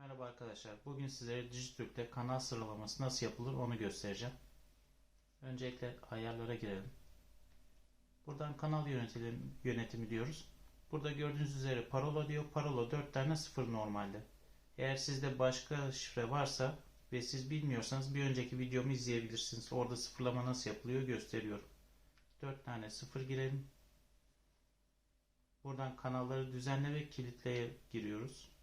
Merhaba arkadaşlar. Bugün sizlere Dijitürk'te kanal sıralaması nasıl yapılır onu göstereceğim. Öncelikle ayarlara girelim. Buradan kanal yönetimi, yönetimi diyoruz. Burada gördüğünüz üzere parola diyor. Parola 4 tane 0 normalde. Eğer sizde başka şifre varsa ve siz bilmiyorsanız bir önceki videomu izleyebilirsiniz. Orada sıfırlama nasıl yapılıyor gösteriyorum. 4 tane 0 girelim. Buradan kanalları düzenle ve kilitleye giriyoruz.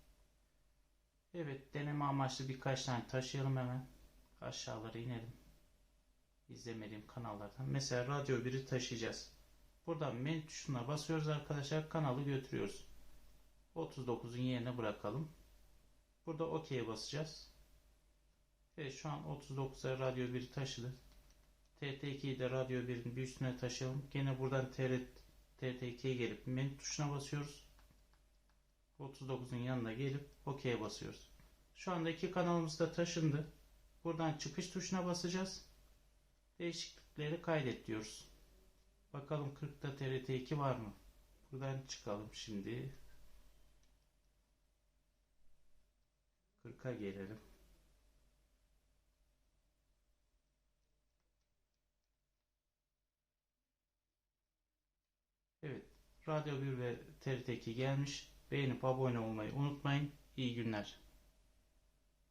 Evet deneme amaçlı birkaç tane taşıyalım hemen. Aşağılara inelim. İzlemediğim kanallardan. Mesela Radyo 1'i taşıyacağız. Buradan menü tuşuna basıyoruz arkadaşlar. Kanalı götürüyoruz. 39'un yerine bırakalım. Burada OK'ye basacağız. Evet şu an 39'a Radyo 1'i taşıdı. TRT2'yi de Radyo 1'in bir üstüne taşıyalım. Gene buradan TRT2'ye gelip menü tuşuna basıyoruz. 39'un yanına gelip OK'ye basıyoruz. Şu anda iki kanalımız da taşındı. Buradan çıkış tuşuna basacağız. Değişiklikleri kaydet diyoruz. Bakalım 40'ta TRT2 var mı? Buradan çıkalım şimdi. 40'a gelelim. Evet. Radyo 1 ve TRT2 gelmiş. Beğenip abone olmayı unutmayın. İyi günler.